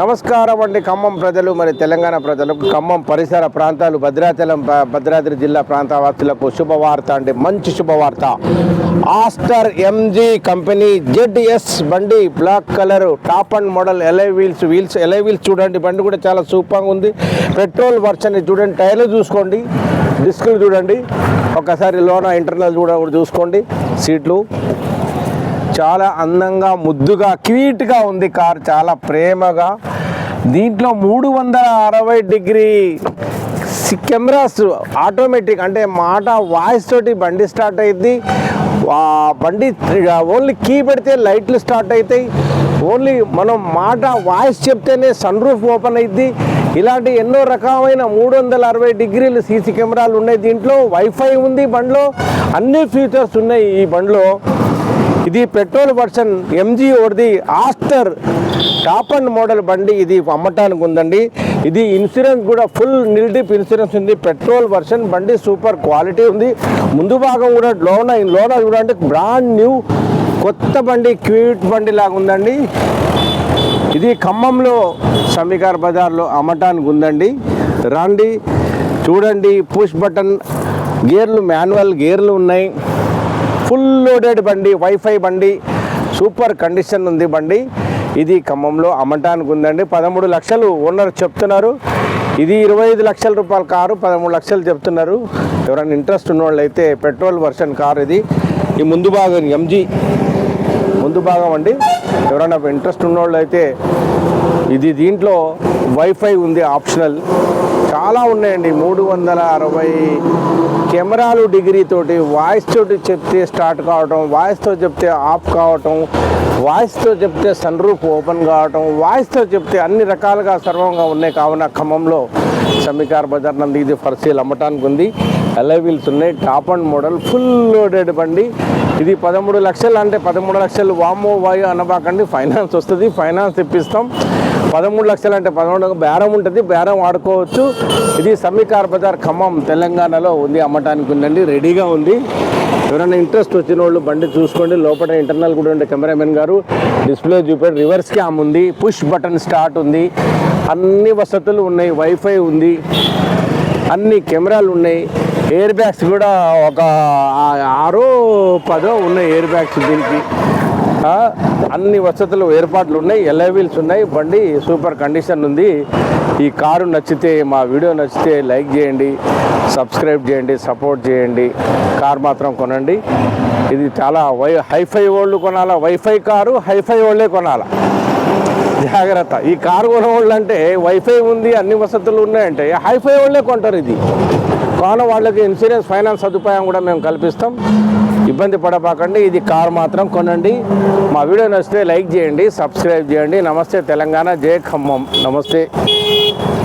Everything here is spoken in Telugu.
నమస్కారం అండి ఖమ్మం ప్రజలు మరి తెలంగాణ ప్రజలకు ఖమ్మం పరిసర ప్రాంతాలు భద్రాచలం భద్రాద్రి జిల్లా ప్రాంతవాసులకు శుభవార్త అంటే మంచి శుభవార్త. ఆస్టర్ ఎంజీ కంపెనీ జెడ్ఎస్ బండి black colour top end model alloy wheels wheels alloy wheels చూడండి. బండి కూడా చాలా సూపర్గా ఉంది. పెట్రోల్ వర్షన్ చూడండి. టైర్లు చూసుకోండి. డిస్కులు చూడండి. ఒకసారి లోన ఇంటర్నల్ చూడ కూడా చూసుకోండి. సీట్లు. చాలా అందంగా ముద్దుగా క్యూట్గా ఉంది కార్. చాలా ప్రేమగా. దీంట్లో మూడు వందల అరవై డిగ్రీ సి- కెమెరాస్ ఆటోమేటిక్ అంటే మాట వాయిస్ తోటి బండి స్టార్ట్ అయింది బండి ఓన్లీ కీ పెడితే లైట్లు స్టార్ట్ అవుతాయి ఓన్లీ మనం మాట వాయిస్ చెప్తేనే సన్ రూఫ్ ఓపెన్ అయింది ఇలాంటి ఎన్నో రకమైన మూడు వందల అరవై డిగ్రీలు సీసీ కెమెరాలు ఉన్నాయి దీంట్లో. వైఫై ఉంది బండిలో. అన్ని ఫీచర్స్ ఉన్నాయి ఈ బండిలో. ఇది పెట్రోల్ వర్షన్ ఎంజీ ఓడిది ఆస్టర్ టాప్ అండ్ మోడల్ బండి ఇది అమ్మటానికి ఉందండి. ఇది ఇన్సూరెన్స్ కూడా ఫుల్ నిల్డిప్ ఇన్సూరెన్స్ ఉంది. పెట్రోల్ వర్షన్ బండి సూపర్ క్వాలిటీ ఉంది. ముందు భాగం కూడా లోన లోన చూడండి. బ్రాండ్ న్యూ కొత్త బండి క్యూట్ బండి లాగా ఉందండి. ఇది ఖమ్మంలో సమీకార్ బజార్లో అమ్మటానికి ఉందండి. రండి. చూడండి. పుష్ బటన్ గేర్లు మాన్యువల్ గేర్లు ఉన్నాయి. ఫుల్ లోడెడ్ బండి వైఫై బండి సూపర్ కండిషన్ ఉంది బండి. ఇది ఖమ్మంలో అమ్మటానికి ఉందండి. పదమూడు లక్షలు ఓనర్ చెప్తున్నారు. ఇది ఇరవై ఐదు లక్షల రూపాయల కారు పదమూడు లక్షలు చెప్తున్నారు. ఎవరైనా ఇంట్రెస్ట్ ఉన్న వాళ్ళు అయితే పెట్రోల్ వర్షన్ కారు ఇది. ఈ ముందు భాగం ఎంజీ ముందు భాగం అండి. ఎవరైనా ఇంట్రెస్ట్ ఉన్నవాళ్ళు అయితే ఇది దీంట్లో వైఫై ఉంది ఆప్షనల్. చాలా ఉన్నాయండి. మూడు వందల అరవై కెమెరాలు డిగ్రీ తోటి వాయిస్ తోటి చెప్తే స్టార్ట్ కావటం వాయిస్తో చెప్తే ఆఫ్ కావటం వాయిస్తో చెప్తే సన్ రూఫ్ ఓపెన్ కావటం వాయిస్తో చెప్తే అన్ని రకాలుగా సర్వంగా ఉన్నాయి. కావున ఖమ్మంలో సమీకార్ బజార్ నంది ఇది ఫర్ సేల్ అమ్మటానికి ఉంది. ఎల్ఐ వీల్స్ ఉన్నాయి. Top end model full loaded బండి. ఇది పదమూడు లక్షలు అంటే పదమూడు లక్షలు వామో వాయు అనబాకండి. ఫైనాన్స్ వస్తుంది. ఫైనాన్స్ ఇప్పిస్తాం పదమూడు లక్షలు అంటే పదమూడు బేరం ఉంటుంది బేరం ఆడుకోవచ్చు ఇది సమీకార్ బజార్ ఖమ్మం తెలంగాణలో ఉంది అమ్మటానికి ఉందండి రెడీగా ఉంది. ఎవరైనా ఇంట్రెస్ట్ వచ్చిన వాళ్ళు బండి చూసుకోండి లోపల ఇంటర్నల్ కూడా ఉండే కెమెరామెన్ గారు. డిస్ప్లే చూపాడు రివర్స్ క్యామ్ ఉంది పుష్ బటన్ స్టార్ట్ ఉంది. అన్ని వసతులు ఉన్నాయి వైఫై ఉంది. అన్ని కెమెరాలు ఉన్నాయి. ఎయిర్ బ్యాగ్స్ కూడా ఒక ఆరో పదో ఉన్నాయి ఎయిర్ బ్యాగ్స్ దీనికి. అన్ని వసతులు ఏర్పాట్లు ఉన్నాయి ఎల్ఐ వీల్స్ ఉన్నాయి. బండి సూపర్ కండిషన్ ఉంది. ఈ కారు నచ్చితే మా వీడియో నచ్చితే లైక్ చేయండి సబ్స్క్రైబ్ చేయండి సపోర్ట్ చేయండి. కార్ మాత్రం కొనండి. ఇది చాలా వై హైఫై వాళ్ళు కొనాలా? వైఫై కారు హైఫై వాళ్ళే కొనాలా? జాగ్రత్త. ఈ కారు కొనవాళ్ళు అంటే వైఫై ఉంది అన్ని వసతులు ఉన్నాయంటే హైఫై వాళ్ళే కొంటారు ఇది. కావున వాళ్ళకి ఇన్సూరెన్స్ ఫైనాన్స్ సదుపాయం కూడా మేము కల్పిస్తాం. ఇబ్బంది పడపాకండి ఇది కారు మాత్రం కొనండి. మా వీడియో నచ్చితే లైక్ చేయండి సబ్స్క్రైబ్ చేయండి. నమస్తే తెలంగాణ జయ ఖమ్మం. నమస్తే.